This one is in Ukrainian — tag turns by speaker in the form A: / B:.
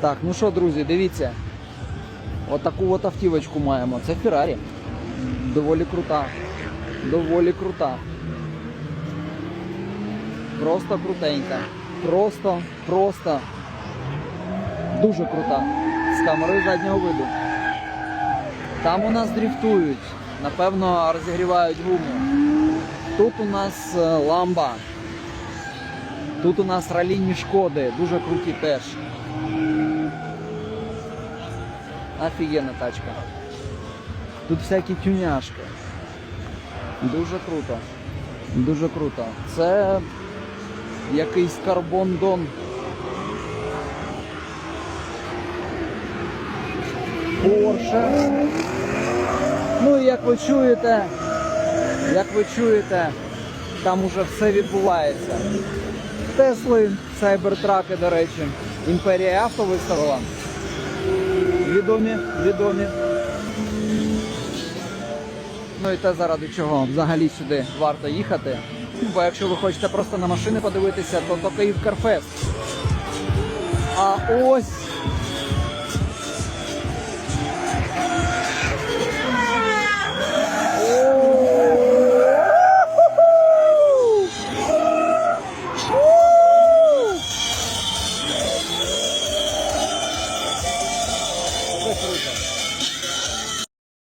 A: Так, ну що, друзі, дивіться. Отаку от автівочку маємо. Це Феррарі. Доволі крута. Доволі крута. Просто крутенька. Просто, просто. Дуже крута. З камери заднього виду. Там у нас дріфтують. Напевно, розігрівають гуму. Тут у нас е, ламба. Тут у нас ралійні шкоди, дуже круті теж. Офігенна тачка. Тут всякі тюняшки. Дуже круто. Дуже круто. Це якийсь карбон-дон. Порше. Ну і як ви чуєте, як ви чуєте, там уже все відбувається. Тесли, сайбертраки, до речі, імперія авто виставила. Відомі, відомі. Ну і те заради чого взагалі сюди варто їхати. Бо якщо ви хочете просто на машини подивитися, то то Київ Карфест. А ось করতে